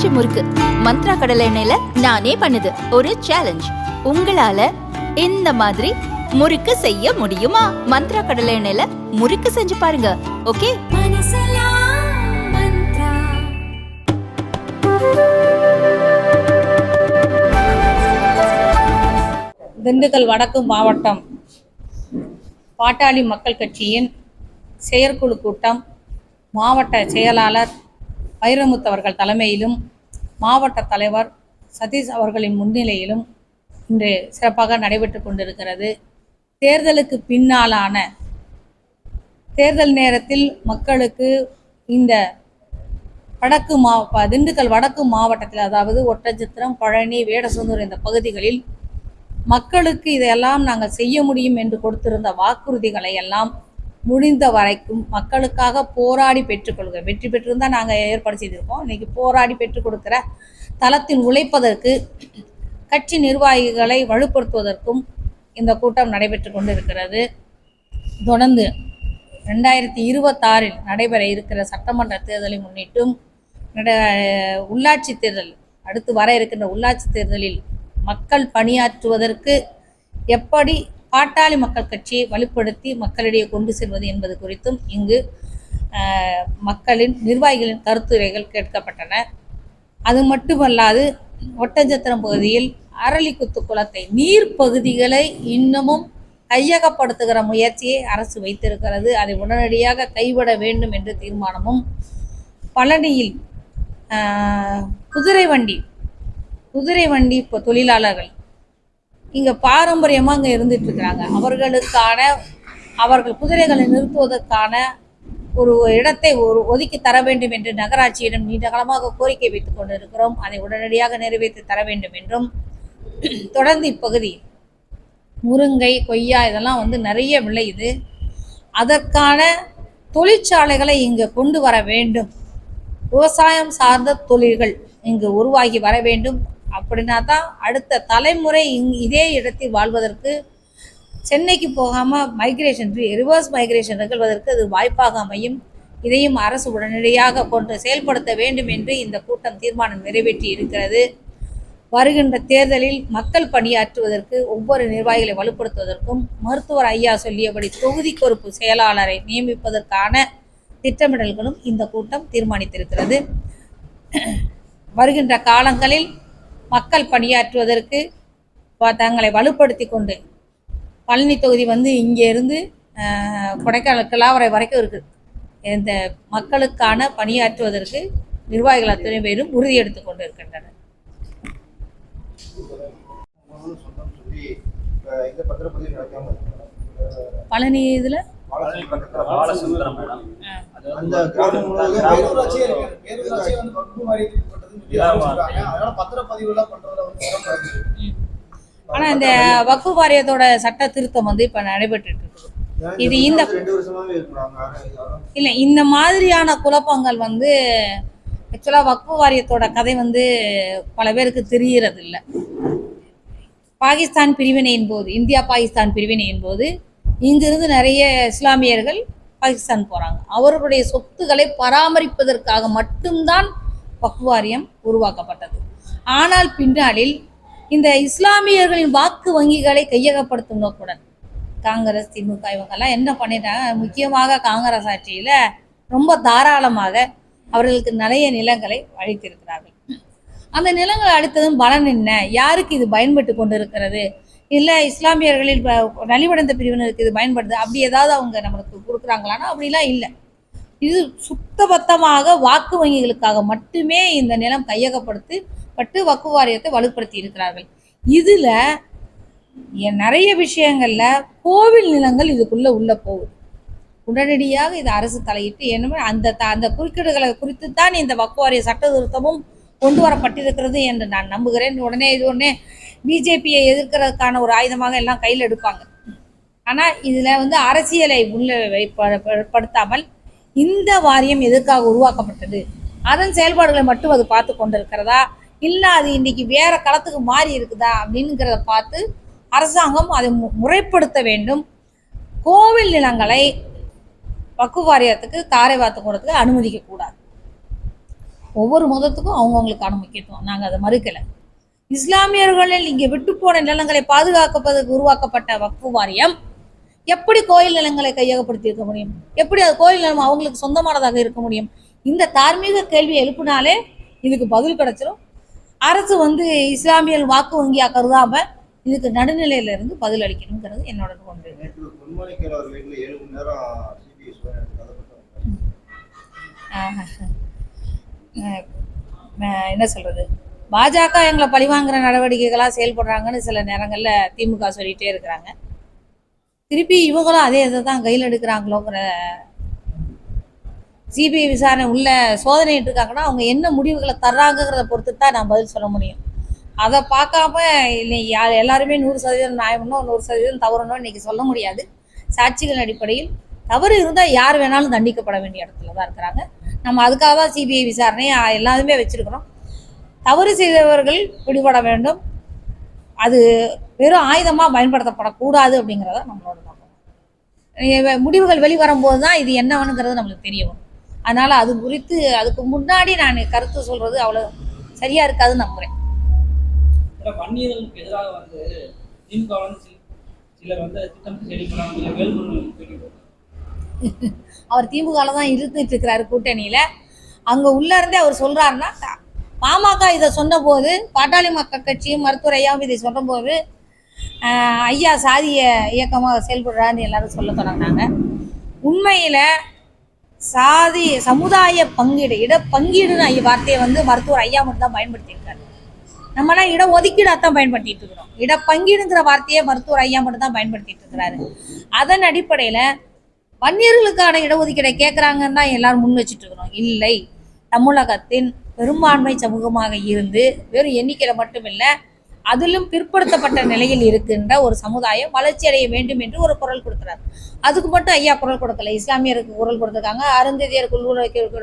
மூச்சு முறுக்கு. மந்த்ரா கடலை எண்ணெயில நானே பண்ணுது. ஒரு சேலஞ்ச் உங்களால இந்த மாதிரி முறுக்கு செய்ய முடியுமா? மந்த்ரா கடலை எண்ணெயில முறுக்கு செஞ்சு பாருங்க. ஓகே? திண்டுக்கல் வடக்கு மாவட்டம் பாட்டாளி மக்கள் கட்சியின் செயற்குழு கூட்டம் மாவட்ட செயலாளர் வைரமுத்து அவர்கள் தலைமையிலும் மாவட்ட தலைவர் சதீஷ் அவர்களின் முன்னிலையிலும் இன்று சிறப்பாக நடைபெற்று கொண்டிருக்கிறது. தேர்தலுக்கு பின்னாலான தேர்தல் நேரத்தில் மக்களுக்கு இந்த வடக்கு மா திண்டுக்கல் வடக்கு மாவட்டத்தில் அதாவது ஒட்டச்சித்திரம் பழனி வேடசந்தூர் இந்த பகுதிகளில் மக்களுக்கு இதையெல்லாம் நாங்கள் செய்ய முடியும் என்று கொடுத்திருந்த வாக்குறுதிகளை எல்லாம் முடிந்த வரைக்கும் மக்களுக்காக போராடி பெற்றுக்கொள்க. வெற்றி பெற்றிருந்தால் நாங்கள் ஏற்பாடு செய்திருக்கோம். இன்றைக்கி போராடி பெற்றுக் கொடுக்குற தளத்தில் உழைப்பதற்கு கட்சி நிர்வாகிகளை வலுப்படுத்துவதற்கும் இந்த கூட்டம் நடைபெற்று கொண்டிருக்கிறது. தொடர்ந்து ரெண்டாயிரத்தி இருபத்தாறில் நடைபெற இருக்கிற சட்டமன்ற தேர்தலை முன்னிட்டும் உள்ளாட்சி தேர்தல் அடுத்து வர இருக்கின்ற உள்ளாட்சி தேர்தலில் மக்கள் பணியாற்றுவதற்கு எப்படி பாட்டாளி மக்கள் கட்சியை வலுப்படுத்தி மக்களிடையே கொண்டு செல்வது என்பது குறித்தும் இங்கு மக்களின் நிர்வாகிகளின் கருத்துரைகள் கேட்கப்பட்டன. அது மட்டுமல்லாது ஒட்டஞ்சத்திரம் பகுதியில் அரளிக்குத்து குளத்தை நீர் பகுதிகளை இன்னமும் கையகப்படுத்துகிற முயற்சியை அரசு வைத்திருக்கிறது. அதை உடனடியாக கைவிட வேண்டும் என்ற தீர்மானமும் பழனியில் குதிரை வண்டி குதிரை வண்டி இப்போ தொழிலாளர்கள் இங்கே பாரம்பரியமாக இங்கே இருந்துட்டு இருக்கிறாங்க அவர்களுக்கான அவர்கள் குதிரைகளை நிறுத்துவதற்கான ஒரு இடத்தை ஒரு ஒதுக்கி தர வேண்டும் என்று நகராட்சியிடம் நீண்ட காலமாக கோரிக்கை வைத்துக் கொண்டிருக்கிறோம். அதை உடனடியாக நிறைவேற்றி தர வேண்டும் என்றும் தொடர்ந்து இப்பகுதி முருங்கை கொய்யா இதெல்லாம் வந்து நிறைய விளையுது அதற்கான தொழிற்சாலைகளை இங்கு கொண்டு வர வேண்டும். விவசாயம் சார்ந்த தொழில்கள் இங்கு உருவாகி வர வேண்டும். அப்படின்னா தான் அடுத்த தலைமுறை இங் இதே இடத்தில் வாழ்வதற்கு சென்னைக்கு போகாமல் மைக்ரேஷன் ரிவர்ஸ் மைக்ரேஷன் நிகழ்வதற்கு அது வாய்ப்பாக அமையும். இதையும் அரசு உடனடியாக கொண்டு செயல்படுத்த வேண்டும் என்று இந்த கூட்டம் தீர்மானம் நிறைவேற்றி இருக்கிறது. வருகின்ற தேர்தலில் மக்கள் பணியாற்றுவதற்கு ஒவ்வொரு நிர்வாகிகளை வலுப்படுத்துவதற்கும் மருத்துவர் ஐயா சொல்லியபடி தொகுதி பொறுப்பு செயலாளரை நியமிப்பதற்கான திட்டமிடல்களும் இந்த கூட்டம் தீர்மானித்திருக்கிறது. வருகின்ற காலங்களில் மக்கள் பணியாற்றுவதற்கு வ- தங்களை வலுப்படுத்தி கொண்டு பழனி தொகுதி வந்து இங்கே இருந்து அஹ், கொடைக்கானல் கிளாவரை வரைக்கும் இருக்குது இந்த மக்களுக்கான பணியாற்றுவதற்கு நிர்வாகிகள் அத்தனை பேரும் உறுதி எடுத்துக் கொண்டு இருக்கின்றனர் பழனி இதில்? பாலசுந்தரம் மேடம். இருக்கு. அதனால பண்றதுல வந்து சிரமம் இருக்கு. ஆனால் இந்த வக்ஃபு வாரியத்தோட சட்ட திருத்தம் வந்து இப்போ நடைபெற்றுட்டு இருக்குது. இது இந்த- பிரச்சனை ரெண்டு வருஷமாவே இருக்கிறாங்க யாரும் இல்லை இந்த மாதிரியான குழப்பங்கள் வந்து ஆக்சுவலாக வக்ஃபு வாரியத்தோட கதை வந்து பல பேருக்கு தெரியறது இல்லை பாகிஸ்தான் பிரிவினையின் போது இந்தியா பாகிஸ்தான் பிரிவினையின் போது இங்கிருந்து நிறைய இஸ்லாமியர்கள் பாகிஸ்தான் போகிறாங்க அவர்களுடைய சொத்துக்களை பராமரிப்பதற்காக மட்டும்தான் வக்ஃபு உருவாக்கப்பட்டது. ஆனால் பின்னாளில் இந்த இஸ்லாமியர்களின் வாக்கு வங்கிகளை கையகப்படுத்தும் நோக்குடன் காங்கிரஸ் திமுக இவங்கெல்லாம் என்ன பண்ணிட்டாங்க? முக்கியமாக காங்கிரஸ் ஆட்சியில் ரொம்ப தாராளமாக அவர்களுக்கு நிறைய நிலங்களை அழித்திருக்கிறார்கள் அந்த நிலங்களை அழித்ததும் பலன் என்ன? யாருக்கு இது பயன்பட்டு கொண்டு இருக்கிறது இல்லை இஸ்லாமியர்களில் நலிவடைந்த பிரிவினருக்கு இது பயன்படுது? அப்படி ஏதாவது அவங்க நம்மளுக்கு கொடுக்குறாங்களான்னா அப்படிலாம் இல்லை. இது சுத்தபத்தமாக வாக்கு வங்கிகளுக்காக மட்டுமே இந்த நிலம் கையகப்படுத்தி பட்டு வக்கு வாரியத்தை வலுப்படுத்தி இருக்கிறார்கள். இதில் நிறைய விஷயங்களில் கோவில் நிலங்கள் இதுக்குள்ளே உள்ளே போகுது. உடனடியாக இது அரசு தலையிட்டு என்னமே அந்த த- அந்த குறுக்கீடுகளை குறித்து தான் இந்த வக்குவாரிய சட்ட திருத்தமும் கொண்டு வரப்பட்டிருக்கிறது என்று நான் நம்புகிறேன். உடனே இது உடனே பிஜேபியை எதிர்க்கிறதுக்கான ஒரு ஆயுதமாக எல்லாம் கையில் எடுப்பாங்க. ஆனால் இதில் வந்து அரசியலை உள்ள படுத்தாமல் இந்த வாரியம் எதுக்காக உருவாக்கப்பட்டது? அதன் செயல்பாடுகளை மட்டும் அது பார்த்து கொண்டிருக்கிறதா? இல்லை அது இன்னைக்கு வேற களத்துக்கு மாறி இருக்குதா? அப்படிங்கிறத பார்த்து அரசாங்கம் அதை மு- முறைப்படுத்த வேண்டும். கோவில் நிலங்களை வக்கு வாரியத்துக்கு தாரை வாத்து போகிறதுக்கு அனுமதிக்க கூடாது. ஒவ்வொரு மதத்துக்கும் அவங்கவுங்களுக்கான முக்கியத்துவம் நாங்கள் அதை மறுக்கலை. இஸ்லாமியர்களில் இங்கே விட்டு போன நிலங்களை பாதுகாக்கப்பதற்கு உருவாக்கப்பட்ட வக்கு வாரியம் எப்படி கோயில் நிலங்களை கையகப்படுத்தி இருக்க முடியும்? எப்படி அது கோயில் நிலம் அவங்களுக்கு சொந்தமானதாக இருக்க முடியும்? இந்த தார்மீக கேள்வி எழுப்பினாலே இதுக்கு பதில் கிடைச்சிரும். அரசு வந்து இஸ்லாமியர் வாக்கு வங்கியாக கருதாம இதுக்கு நடுநிலையில இருந்து பதில் அளிக்கணுங்கிறது என்னோட கொண்டு என்ன சொல்றது? பாஜக எங்களை பழிவாங்குற நடவடிக்கைகளாக செயல்படுறாங்கன்னு சில நேரங்களில் திமுக சொல்லிட்டே இருக்கிறாங்க. திருப்பி இவங்களும் அதே இதை தான் கையில் எடுக்கிறாங்களோங்கிற சிபிஐ விசாரணை உள்ள சோதனைட்டு இருக்காங்கன்னா அவங்க என்ன முடிவுகளை தர்றாங்கங்கிறத பொறுத்து தான் நான் பதில் சொல்ல முடியும். அதை பார்க்காம இல்லை எல்லாருமே நூறு சதவீதம் நியாயம்னோ நூறு சதவீதம் தவறுனோ இன்னைக்கு சொல்ல முடியாது. சாட்சிகள் அடிப்படையில் தவறு இருந்தால் யார் வேணாலும் தண்டிக்கப்பட வேண்டிய இடத்துல தான் இருக்கிறாங்க. நம்ம அதுக்காக தான் சிபிஐ விசாரணை எல்லாருமே வச்சுருக்கிறோம். தவறு செய்தவர்கள் பிடிபட வேண்டும். அது வெறும் ஆயுதமாக பயன்படுத்தப்படக்கூடாது அப்படிங்கிறத நம்மளோட நோக்கம். முடிவுகள் வெளிவரும்போது தான் இது என்னவனுங்கிறது நம்மளுக்கு தெரிய வரும். அதனால அது குறித்து அதுக்கு முன்னாடி நான் கருத்து சொல்றது அவ்வளோ சரியா இருக்காதுன்னு நம்புறேன். ஏன்னா வன்னியர்களுக்கு எதிராக வந்து திமுக வந்து சில சிலர் வந்து திட்டம் செயல்படுறாங்க. வேல்முருகன் சொல்லிட்டு அவர் திமுகவில் தான் இருந்துட்டு இருக்கிறாரு கூட்டணியில. அங்க உள்ள இருந்தே அவர் சொல்றாருன்னா பாமக இதை சொன்னபோது பாட்டாளி மக்கள் கட்சியும் மருத்துவர் ஐயாவும் இதை சொன்னபோது ஆஹ், ஐயா சாதிய இயக்கமாக செயல்படுறாருன்னு எல்லாரும் சொல்ல தொடங்கினாங்க. உண்மையில சாதி சமுதாய பங்கீடு இட பங்கீடுன்னு ஐய வார்த்தையை வந்து மருத்துவர் ஐயா மட்டும் தான் பயன்படுத்தியிருக்காரு. நம்மளாம் இட ஒதுக்கீடு பயன்படுத்திட்டு இருக்கிறோம். இட பங்கீடுங்கிற வார்த்தையை மருத்துவர் ஐயா மட்டும் தான் பயன்படுத்திட்டு இருக்கிறாரு. அதன் அடிப்படையில வன்னியர்களுக்கான இடஒதுக்கீடை கேட்குறாங்கன்னு தான் எல்லாரும் முன் வச்சுட்டு இருக்கிறோம். இல்லை தமிழகத்தின் பெரும்பான்மை சமூகமாக இருந்து வெறும் எண்ணிக்கையில மட்டுமில்லை அதிலும் பிற்படுத்தப்பட்ட நிலையில் இருக்கின்ற ஒரு சமுதாயம் வளர்ச்சி அடைய வேண்டும் என்று ஒரு குரல் கொடுக்கிறார். அதுக்கு மட்டும் ஐயா குரல் கொடுக்கல. இஸ்லாமியருக்கு குரல் கொடுத்துருக்காங்க. அருந்ததியருக்கு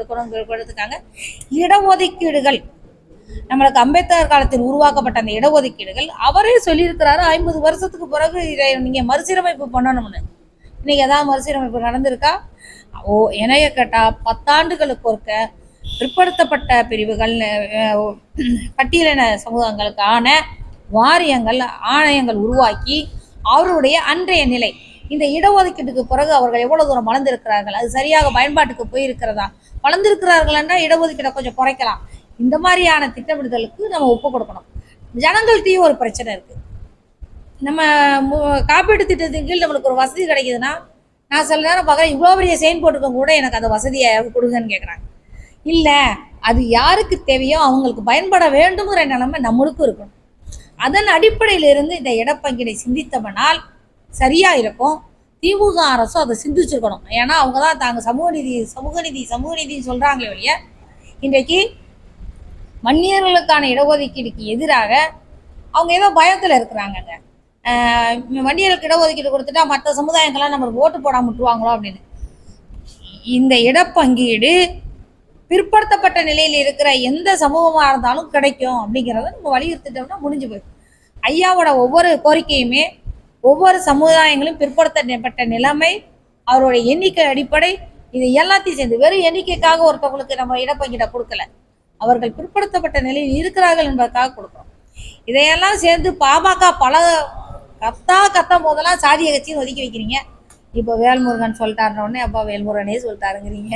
குரல் கொடுத்துருக்காங்க. இடஒதுக்கீடுகள். நம்மளுக்கு அம்பேத்கர் காலத்தில் உருவாக்கப்பட்ட அந்த இடஒதுக்கீடுகள் அவரே சொல்லியிருக்கிறாரு ஐம்பது வருஷத்துக்கு பிறகு இதை நீங்கள் மறுசீரமைப்பு பண்ணணும்னு. இன்னைக்கு ஏதாவது மறுசீரமைப்பு நடந்திருக்கா? ஓ இணைய கேட்டால் பத்தாண்டுகளுக்கு ஒருக்க பிற்படுத்தப்பட்ட பிரிவுகள் பட்டியலின சமூகங்களுக்கான வாரியங்கள் ஆணையங்கள் உருவாக்கி அவருடைய அன்றைய நிலை. இந்த இடஒதுக்கீட்டுக்கு பிறகு அவர்கள் எவ்வளவு தூரம் வளர்ந்திருக்கிறார்கள்? அது சரியாக பயன்பாட்டுக்கு போயிருக்கிறதா? வளர்ந்திருக்கிறார்கள் என்றால் இடஒதுக்கீட்டை கொஞ்சம் குறைக்கலாம். இந்த மாதிரியான திட்டமிடுதலுக்கு நம்ம ஒப்பு கொடுக்கணும். ஜனங்கள்கிட்டயும் ஒரு பிரச்சனை இருக்கு. நம்ம காப்பீட்டு திட்டத்தின் கீழ் நம்மளுக்கு ஒரு வசதி கிடைக்குதுன்னா நான் சில நேரம் பார்க்குறேன் இவ்வளோ பெரிய செயின் போட்டுக்கோங்க கூட எனக்கு அந்த வசதியை கொடுங்கன்னு கேட்குறாங்க இல்லை அது யாருக்கு தேவையோ அவங்களுக்கு பயன்பட வேண்டுங்கிற நிலைமை நம்மளுக்கும் இருக்கணும். அதன் அடிப்படையிலிருந்து இந்த இடப்பங்கினை சிந்தித்தவனால் சரியாக இருக்கும். திமுக அரசும் அதை சிந்திச்சிருக்கணும். ஏன்னா அவங்க தான் தாங்க சமூக நீதி சமூக நீதி சமூக நீதினு சொல்கிறாங்களே ஒழிய இன்றைக்கு வன்னியர்களுக்கான இடஒதுக்கீடுக்கு எதிராக அவங்க ஏதோ பயத்தில் இருக்கிறாங்கங்க. மன்னியர்களுக்கு வன்னியர்களுக்கு இடஒதுக்கீடு கொடுத்துட்டா மற்ற சமுதாயங்கள்லாம் நம்மளுக்கு ஓட்டு போடாமல் விட்டுருவாங்களோ அப்படின்னு. இந்த இடப்பங்கீடு பிற்படுத்தப்பட்ட நிலையில் இருக்கிற எந்த சமூகமாக இருந்தாலும் கிடைக்கும் அப்படிங்கிறத நம்ம வலியுறுத்திட்டோம்னா முடிஞ்சு போயிடும். ஐயாவோட ஒவ்வொரு கோரிக்கையுமே ஒவ்வொரு சமுதாயங்களும் பிற்படுத்தப்பட்ட நிலைமை அவருடைய எண்ணிக்கை அடிப்படை. இது எல்லாத்தையும் சேர்ந்து வெறும் எண்ணிக்கைக்காக ஒருத்தவங்களுக்கு நம்ம இடப்பங்கிட கொடுக்கல. அவர்கள் பிற்படுத்தப்பட்ட நிலையில் இருக்கிறார்கள் என்பதற்காக கொடுக்குறோம். இதையெல்லாம் சேர்ந்து பாமக பல கத்தா கத்தும் போதெல்லாம் சாதிய கட்சின்னு ஒதுக்கி வைக்கிறீங்க. இப்போ வேல்முருகன் சொல்லிட்டாருன உடனே அப்பா வேல்முருகனே சொல்லிட்டாருங்கிறீங்க.